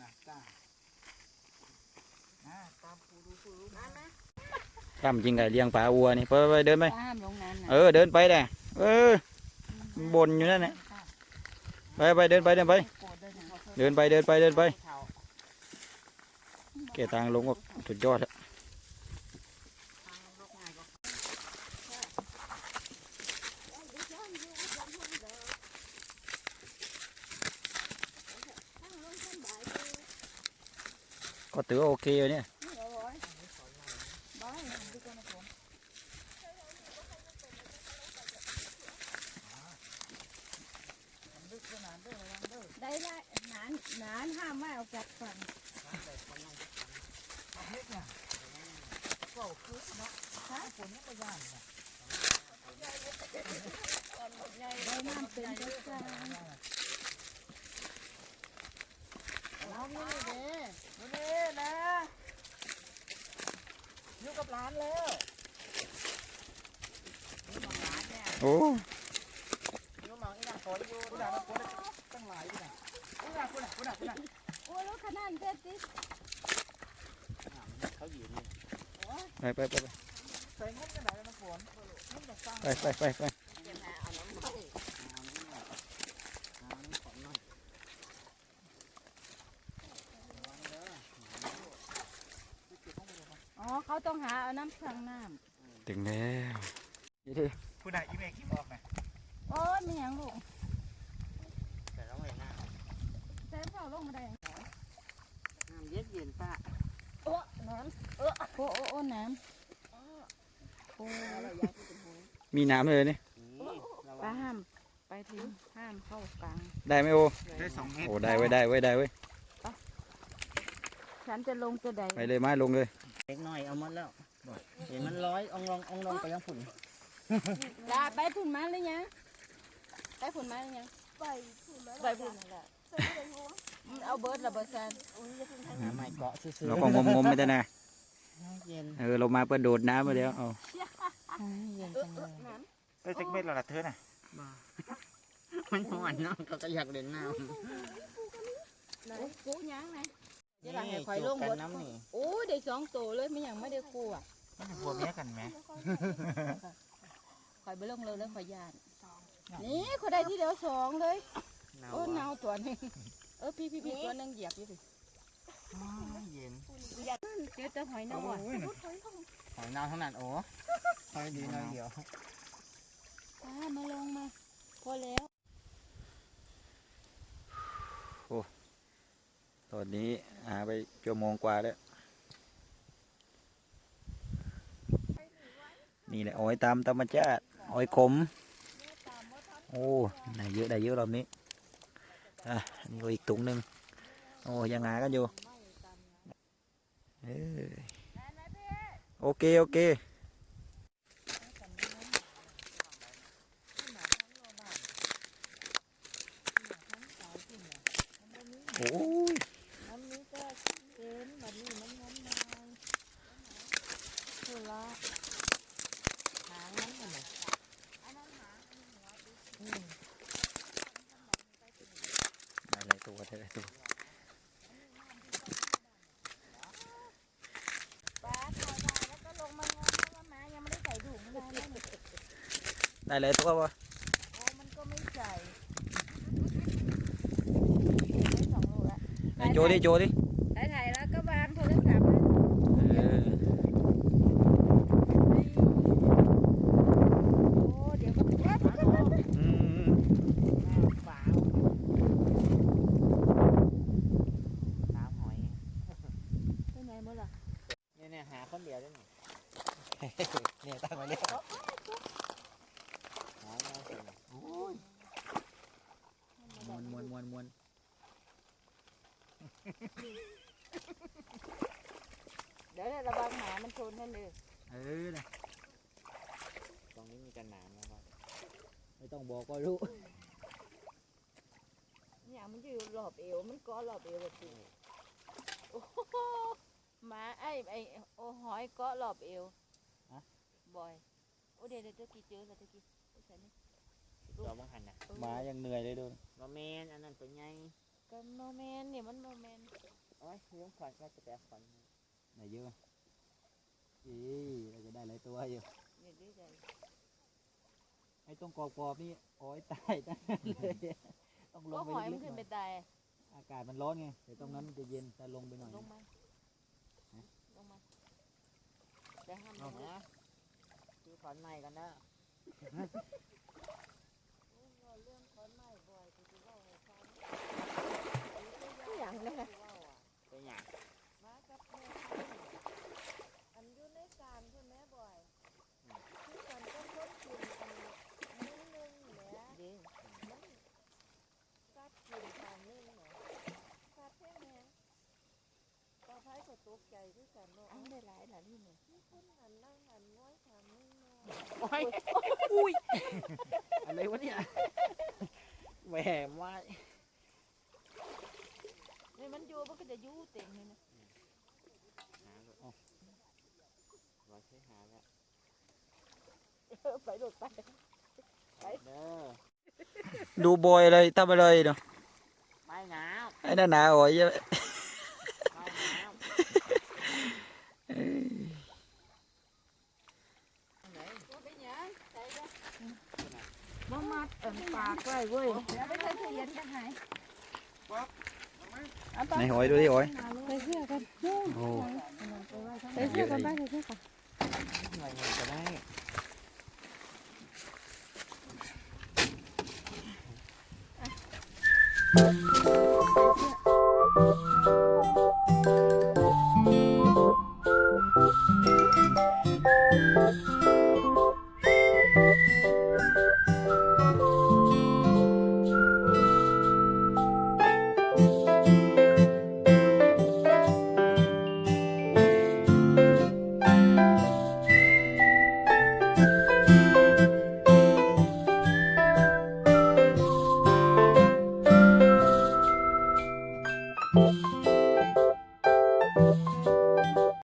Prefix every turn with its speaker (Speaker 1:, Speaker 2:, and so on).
Speaker 1: นะตานะตามปูดูปูดู
Speaker 2: มาไหม
Speaker 3: ทำจริงไงเลี้ยงปลาวัวนี่ไปไปเดินไป
Speaker 2: ห้ามลงน้ำนะ
Speaker 3: เออเดินไปเลยเออบนอยู่นั่นแหละไปไปเดินไปเดินไป
Speaker 2: โกรธด้วยนะ
Speaker 3: เดินไปเดินไปเดินไป
Speaker 1: เขา
Speaker 3: เกทางลงก็สุดยอดแล้ ก็ถือว่าโอเคอยู่เนี่ย
Speaker 2: ได้ละหนานหนานห้ามไม่เอากลับฝั่ง
Speaker 1: เอาเฮ็ดเนี่ยก็คือนะฮะฝนยังไม่ย่างนะ
Speaker 2: ได้น้ำเป็นด้วยกัน
Speaker 1: เอานี่เด้นี่นะ อยู่กับหลานแล้ว
Speaker 3: โอ้
Speaker 1: อยู่หมองอีหลังฝนอยู่อีหลังฝนตั้งหลายอีหลังอีหลังคุณน่ะคุณน่ะคุณน่ะ
Speaker 2: โอ้แล้วขนาดเด็ดดิ
Speaker 1: เขาอยู่นี่
Speaker 3: ไปไปไปไป
Speaker 1: ใส่งุ้มกันไหนแล้วน้ำฝนงุ้มจากสร้าง
Speaker 3: ไปไปไปไป
Speaker 2: อ๋อเขาต้อง หาเอาน้ำสั่งน้
Speaker 3: ถึงแล้วนี่ดิ
Speaker 1: คุณน่ะอีเมฆขี้ออกนะำ
Speaker 2: โอ้ยมีอย่างลูก
Speaker 1: แต่เราไม่น่า
Speaker 2: แซ่บเขาลงมาได้
Speaker 1: น้ำเย็นเย็นป้า
Speaker 2: โอ้น้ำเออโอ้โอ้โอ้น้ำโอ้
Speaker 3: มีน้ำเลยนี่
Speaker 2: ป้าห้ามไปถึงห้ามเข้ากลาง
Speaker 3: ได้ไหมโอ
Speaker 1: ได้สองเมตร
Speaker 3: โอ้ได้ไว้ได้ไว้ได้ไว้
Speaker 2: ฉันจะลงจะได้
Speaker 3: ไปเลยไม้ลงเลย
Speaker 4: เล็กน้อยเอาหมดแล้วเห็นมันร้อยอองลองอองลองไปยังฝุ่น
Speaker 2: ลาไปผุนมาหรือยังไปผุนมาหรือยังไปผุนมาไปผุนแล้วมันเอาเบิร์ดละเบิร์ดแซน
Speaker 4: หาไม้เกาะซื่อ
Speaker 3: เราก็งมงมๆไปแต่นะ
Speaker 4: ๆเย็น
Speaker 3: เออเรามาเพื่อโดดน้ำมาแล้วเอา
Speaker 4: เย็นจังเลย
Speaker 1: ได้จักเม็ดแล้วล่ะเธอน่ะ
Speaker 4: บ้ามันหอนเนาะเขาก็อยากเล่นน้
Speaker 2: โอ้กูยังไงำจะหลังให้คอยลง
Speaker 4: กั
Speaker 2: เบิด
Speaker 4: นน้ำนี่
Speaker 2: โอ้ได้สองตัวเลยไม่ยังไม่ได้คู่อะ
Speaker 1: มันเป็นผัวเมียกันไหม
Speaker 2: คอยไปลงเลยแล้วคอยยานนี่เขาได้ที่เดียวสองเลย
Speaker 4: หนาว
Speaker 2: โอ้เนา
Speaker 4: อะ
Speaker 2: ตัวหนึงเออพี่พี่พี่ตัวหนึงเหยียบอยู่สิ
Speaker 4: อ้าวเย็น
Speaker 2: เจอแต่หอยนางรม
Speaker 1: โอ้ยน่ะ
Speaker 4: หอยนาวเท่านั้นโอ้หอยดีหน้อยเดียว
Speaker 2: อ่ามาลงมา พอแล้ว
Speaker 3: ตอนนี้หาไปชั่วโมงกว่าแล้ว นี่แหละอ้อยตามธรรมชาติอ้อยขม โอ้ได้เยอะได้เยอะรอบนี้อะนี่ก็อีกถุงหนึ่งโอ้ยังหากันอยู่โอเค โอเคโอ้ย
Speaker 2: น้ำนี้ก็เต็มแบบนี้มันน้ำนายคือละหางมันเหรอ
Speaker 3: ได้หลายตัวได้หลายตัว
Speaker 2: ปลาถอยมาแล้วก็ลงมางมเพราะว่าม้ายังไม่ได้ใส่ถุงเลยนะ
Speaker 3: ได้หลายตัวปะ
Speaker 2: โอ้มันก็ไม่ใส่ได้สองโลละ
Speaker 3: ไหนโจดิโจดิ
Speaker 2: ถ่ายถ่ายแล้วก็วางโทรศัพท์นะ
Speaker 3: เออ
Speaker 2: โอ้เดี๋ยวก็
Speaker 3: อืม
Speaker 4: ฝาน้ำหอย
Speaker 2: ไปไหนหมดล่ะ
Speaker 4: เนี่ยเนี่ยหาคนเดียวได้หนิ
Speaker 3: เนี่ยตั้งไว้เนี่ย
Speaker 4: หาไม่เสร็จ
Speaker 3: มวนมวนมวนมวน
Speaker 2: เดี๋ยวระวังหมามันชนท่านเลย
Speaker 3: เออนะ
Speaker 4: ตรงนี้มีแต่หนามนะครับ
Speaker 3: ไม่ต้องบอกก็รู้
Speaker 2: เนี่ยมันอยู่รอบเอวมันก็รอบเอวแบบนี้โอ้โหหมาไอ้ไอ้โอ้หอยเก็รอบเอว บ่อย โอ้เดี๋ยวเดี๋ยวตะกี้เจอแล้วตะกี้โอ้ใส่นี่
Speaker 4: ตัวบังหันนะ
Speaker 3: หมายังเหนื่อยเลยดู
Speaker 4: ว่าแมนอันนั้นตัวใหญ่
Speaker 2: ก็โมเมนเนี่ยมันโมเมน
Speaker 4: โอ้ยเรื่องขวัญก็จะแปลขวัญ
Speaker 3: ได้เยอะอีเราจะได้หลายตัวอยู่
Speaker 2: เดี๋ยวได้ใจ
Speaker 3: ไอ้ตรงกรอบๆนี่โอ้ยตายทั้งนั้นเลยต้องล
Speaker 2: ก็
Speaker 3: งไป
Speaker 2: หอยมัน
Speaker 3: ลึกๆ
Speaker 2: ขึ้น
Speaker 3: ห
Speaker 2: ไป
Speaker 3: น่อย
Speaker 2: ตาย
Speaker 3: อากาศมันร้อนไงแต่ตรงนั้นมันจะเย็นแต่ลงไปหน่อย
Speaker 2: ลงมาลงมา แต่ห้ามล
Speaker 4: เอา
Speaker 2: ง
Speaker 4: นะคือขวัญใหม่กันนะ
Speaker 2: อย่างนี้
Speaker 4: เป็นอย่าง
Speaker 2: มากับแม่อันอยู่ในการใช่ไหมบ่อยที่กันก็ต้นกินอันนึงนึงแหละมันกัดกินทางนึงแหละกัดแห้งแห้งต่อไปก็ตกใจด้วยกันเนาะอันได้หลายหลายที่นี่คนหันนั่
Speaker 4: ย อุ้ยอะไรวะเนี่ยแหวไม้
Speaker 2: นี่มันอยู่มันก็จะอยู่เต็มเลยนะ
Speaker 4: หาเลยอ๋อร้อยใช้หาแล้ว
Speaker 2: ไปโดดไป
Speaker 4: เด้อ
Speaker 3: ดูบอยเลยทำไปเลยเนาะ
Speaker 4: ไม้งาม
Speaker 3: ไอ้นั่นหนาโอ้ยเยอะ
Speaker 4: ไม้งาม
Speaker 2: มามัดเอ็นปากไว้เว้ยแล้วไปใส่ตู้เย็นกันไหน
Speaker 3: ไหนหอยดูดิหอย
Speaker 2: ใส่เสื้อกัน
Speaker 3: โอ้
Speaker 2: ใส่เสื้อกันไปใส่เสื้อกัน
Speaker 4: หน่อยเงินก็ได้
Speaker 3: โ